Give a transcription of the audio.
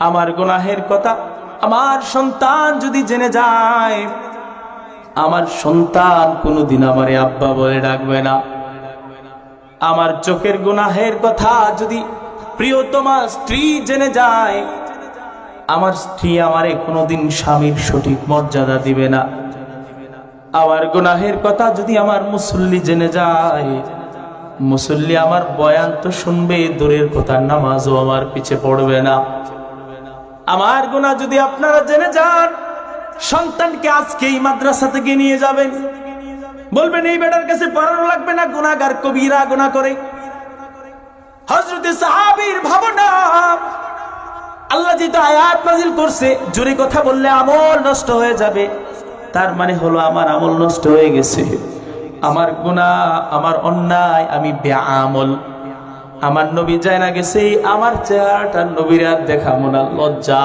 আমার গুনাহের কথা আমার সন্তান যদি জেনে যায়, আমার সন্তান কোনোদিন আমারে আব্বা বলে ডাকবে না। আমার চোখের গুনাহের কথা যদি প্রিয়তমা স্ত্রী জেনে যায়, আমার স্ত্রী আমারে কোনোদিন স্বামীর সঠিক মর্যাদা দিবে না। আমার গুনাহের কথা যদি আমার মুসল্লি জেনে যায়, মুসল্লি আমার বয়ান তো শুনবে, দূরের কথা নামাজও আমার পিছে পড়বে না। আমার গুনাহ যদি আপনারা জেনে যান, সন্তানকে আজকে এই মাদ্রাসা থেকে নিয়ে যাবেন। বলবেন, এই বেটার কাছে পড়ানো লাগবে না, গুনাহগার কবিরা গুনাহ করে। সাহাবীর ভাবনা আয়াত করছে, জোরে কথা বললে আমল নষ্ট হয়ে যাবে। তার মানে হলো, আমার আমল নষ্ট হয়ে গেছে। আমার আমার অন্যায়, আমি বেআমল। আমার নবী যায় না গেছে আমার চেহারাটা নবীরা দেখা মোনা লজ্জা।